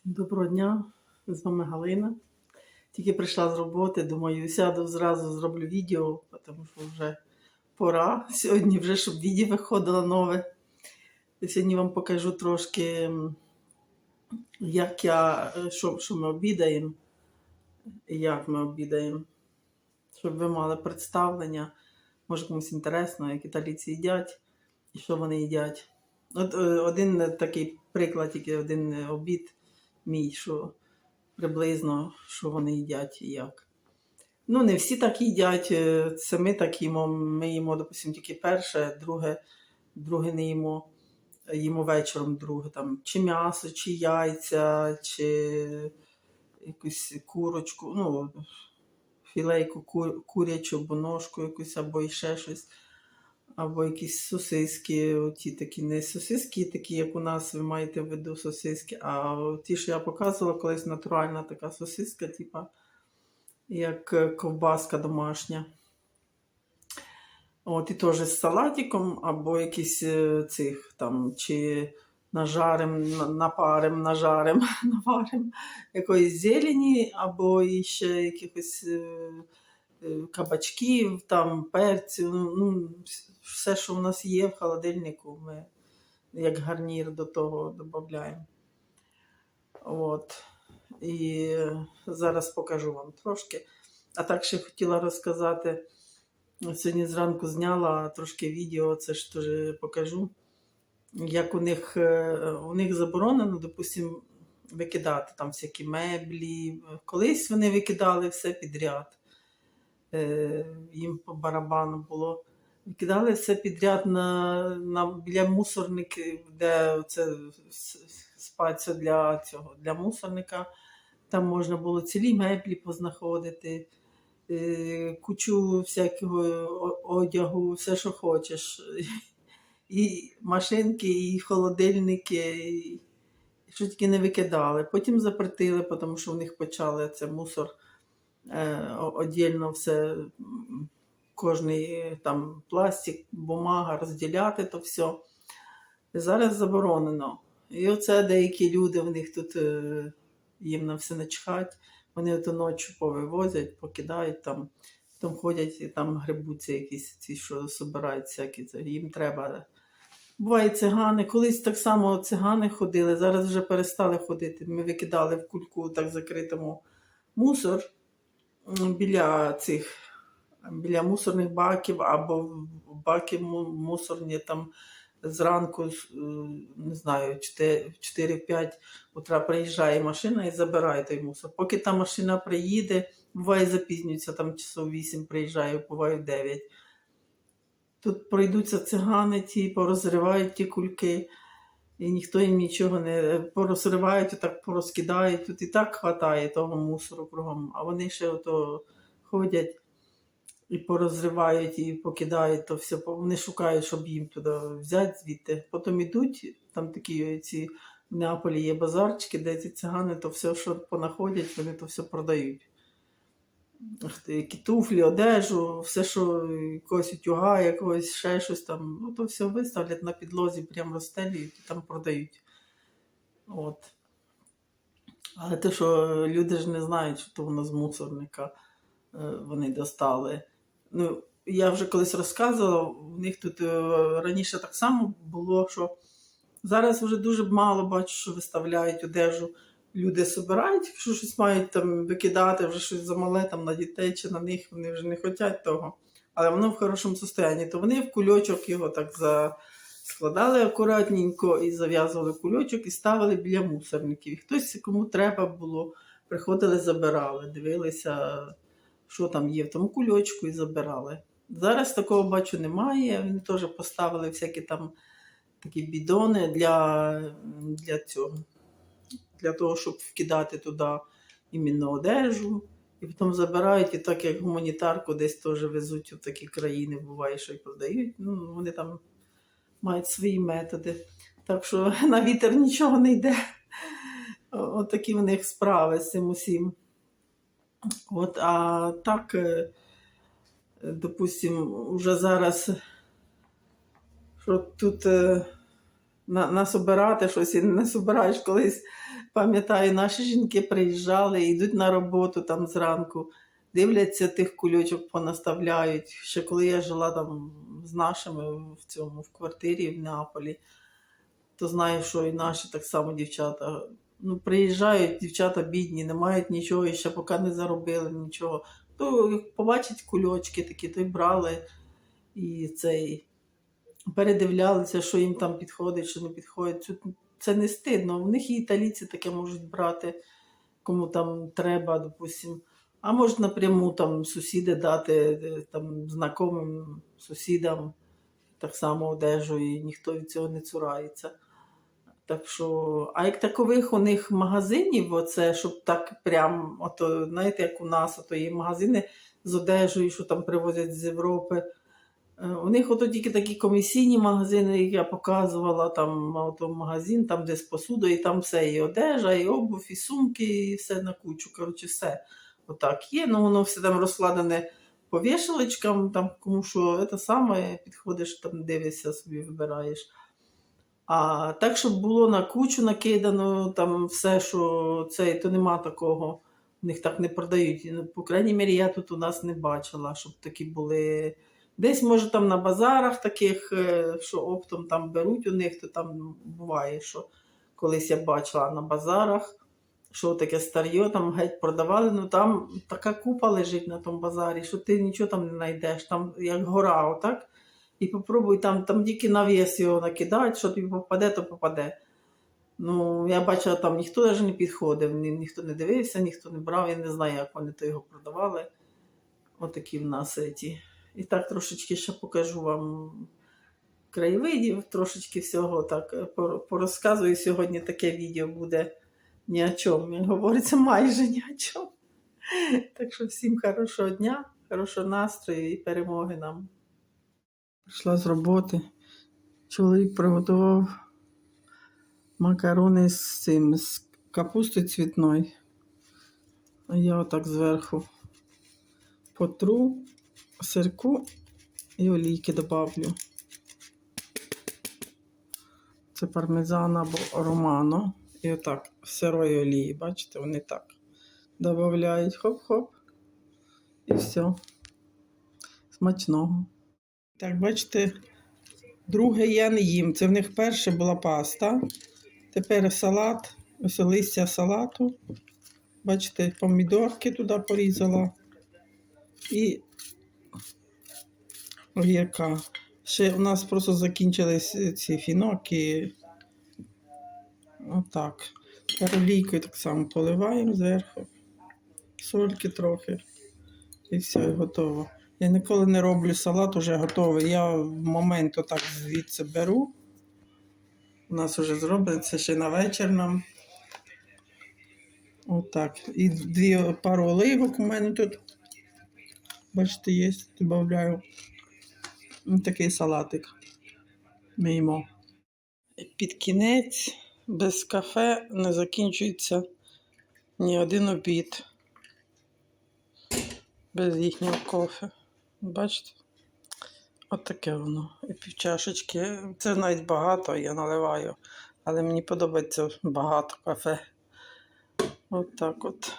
Всім Доброго дня, з вами Галина. Тільки прийшла з роботи, думаю, сяду зразу зроблю відео, тому що вже пора. Сьогодні вже, щоб відео виходило нове. І сьогодні вам покажу трошки, як я, е, що, що ми обідаємо, як ми обідаємо. Щоб ви мали представлення, може комусь інтересно, як італійці їдять і що вони їдять. От е, один такий приклад, тільки один обід мій, що приблизно що вони їдять і як. Ну, не всі так їдять, е, це ми так їмо. Ми їмо, допустимо, тільки перше, друге, друге не їмо. Їмо вечором друге, там, чи м'ясо, чи яйця, чи якусь курочку, ну, філейку ку- курячу, або ножку якусь, або ще щось. Або якісь сосиски, оті такі не сосиски, такі, як у нас, ви маєте в виду сосиски, а ті, що я показувала, колись натуральна така сосиска, типа, як е, ковбаска домашня. От, і теж з салатиком, або якісь е, цих там, чи нажарим, на- напарим, нажарим, наварим якоїсь зелені, або іще якихось е, кабачків, там, перцю, ну, ну, все, що в нас є в холодильнику, ми як гарнір до того додаємо. От. І зараз покажу вам трошки. А так ще хотіла розказати. Сьогодні зранку зняла трошки відео, це ж теж покажу. Як у них, е, у них заборонено, допустимо, викидати там всякі меблі. Колись вони викидали все підряд. Е, Їм по барабану було. Викидали все підряд на, на, біля мусорників, де це спація для цього, для мусорника. Там можна було цілі меблі познаходити, е, кучу всякого одягу, все, що хочеш. І машинки, і холодильники, і що тільки не викидали. Потім запретили, тому що в них почали це мусор е, все, кожний е, там пластик, бумага розділяти то все. Зараз заборонено. І оце деякі люди, в них тут е, їм на все начхать, вони ото ночі повивозять, покидають там, потім ходять і там грибуться якісь ці, що збирають всякі. Їм треба. Буває цигани. Колись так само цигани ходили, зараз вже перестали ходити. Ми викидали в кульку так закритому мусор біля цих біля мусорних баків або баки мусорні там зранку, е, не знаю, 4-5 утра приїжджає машина і забирає той мусор. Поки та машина приїде, буває запізнюється, там часов 8 приїжджає, буває в 9. Тут пройдуться цигани, ті порозривають ті кульки, і ніхто їм нічого не порозривають, так порозкидають. Тут і так хватає того мусору кругом, а вони ще ото ходять і порозривають, і покидають то все. Вони шукають, щоб їм туди взяти звідти. Потім ідуть, там такі ці в Неаполі є базарчики, де ці цигани, то все, що понаходять, вони то все продають. Які туфлі, одежу, все, що якогось утюга, якогось ще щось там, ну то все виставлять на підлозі, прям розстелюють і там продають. От. Але те, що люди ж не знають, що то воно з мусорника е, вони достали. Ну, я вже колись розказувала, у них тут е, раніше так само було, що зараз вже дуже мало бачу, що виставляють одежу. Люди собирають, якщо щось мають там викидати, вже щось замале там на дітей чи на них, вони вже не хочуть того. Але воно в хорошому стані, то вони в кульочок його так за... складали акуратненько і зав'язували кульочок і ставили біля мусорників. Хтось, кому треба було, приходили, забирали, дивилися, що там є в тому кульочку, і забирали. Зараз такого бачу немає. Вони теж поставили всякі там такі бідони для, для цього для того, щоб вкидати туди іменно одежу. І потім забирають, і так як гуманітарку десь теж везуть в такі країни, буває, що й продають. Ну, вони там мають свої методи. Так що на вітер нічого не йде. От такі в них справи з цим усім. От, а так, е, допустимо, уже зараз, що тут е, на, насобирати щось і не собираєш колись Пам'ятаю, наші жінки приїжджали, йдуть на роботу там зранку, дивляться тих кульочок, понаставляють. Ще коли я жила там з нашими в цьому в квартирі в Неаполі, то знаю, що і наші так само дівчата. Ну, приїжджають дівчата бідні, не мають нічого, і ще поки не заробили нічого. То як побачать кульочки такі, то й брали і цей передивлялися, що їм там підходить, що не підходить. Це, не стидно. В них і італійці таке можуть брати, кому там треба, допустим. А можуть напряму там сусіди дати е, там знайомим сусідам так само одежу, і ніхто від цього не цурається. Так що, а як такових у них магазинів, оце, щоб так прям, ото, знаєте, як у нас, ото є магазини з одежею, що там привозять з Європи. Е, У них ото тільки такі комісійні магазини, як я показувала, там магазин, там де з посудою, і там все, і одежа, і обув, і сумки, і все на кучу. Коротше, все отак є. Ну воно все там розкладене по вішалочкам, там кому що це саме, підходиш, там дивишся, собі вибираєш. А так, щоб було на кучу накидано, там все, що це, то нема такого. У них так не продають. Ну, По крайній мірі, я тут у нас не бачила, щоб такі були. Десь, може, там на базарах таких, е, що оптом там беруть у них, то там буває, що колись я бачила на базарах, що таке старье, там геть продавали, ну там така купа лежить на тому базарі, що ти нічого там не знайдеш, там як гора, отак. І попробуй там, там тільки навіс його накидають, що тобі попаде, то попаде. Ну, я бачила, там ніхто навіть не підходив, ні, ніхто не дивився, ніхто не брав, я не знаю, як вони то його продавали. Отакі в нас ці. І так трошечки ще покажу вам краєвидів, трошечки всього так е, порозказую. Сьогодні таке відео буде ні о чому. Як говориться, майже ні о чому. Так що всім хорошого дня, хорошого настрою і перемоги нам. Прийшла з роботи. Чоловік приготував макарони з цим, з капустою цвітною. А я отак зверху потру сирку і олійки добавлю. Це пармезан або романо. І отак сирої олії, бачите, вони так додають хоп-хоп. І все. Смачного. Так, бачите, друге я не їм. Це в них перше була паста. Тепер салат, ось листя салату. Бачите, помідорки туди порізала. І огірка. Ще у нас просто закінчились ці фіноки. Отак. Олійкою так само поливаємо зверху. Сольки трохи. І все, і готово. Я ніколи не роблю салат, уже готовий. Я в момент отак звідси беру. У нас вже це ще на вечір нам. Отак. І дві пару оливок у мене тут. Бачите, є, додаю. Ось такий салатик. Ми їмо. Під кінець без кафе не закінчується ні один обід. Без їхнього кофе. Бачите? От таке воно. І півчашечки. Це навіть багато, я наливаю. Але мені подобається багато кафе. От так от.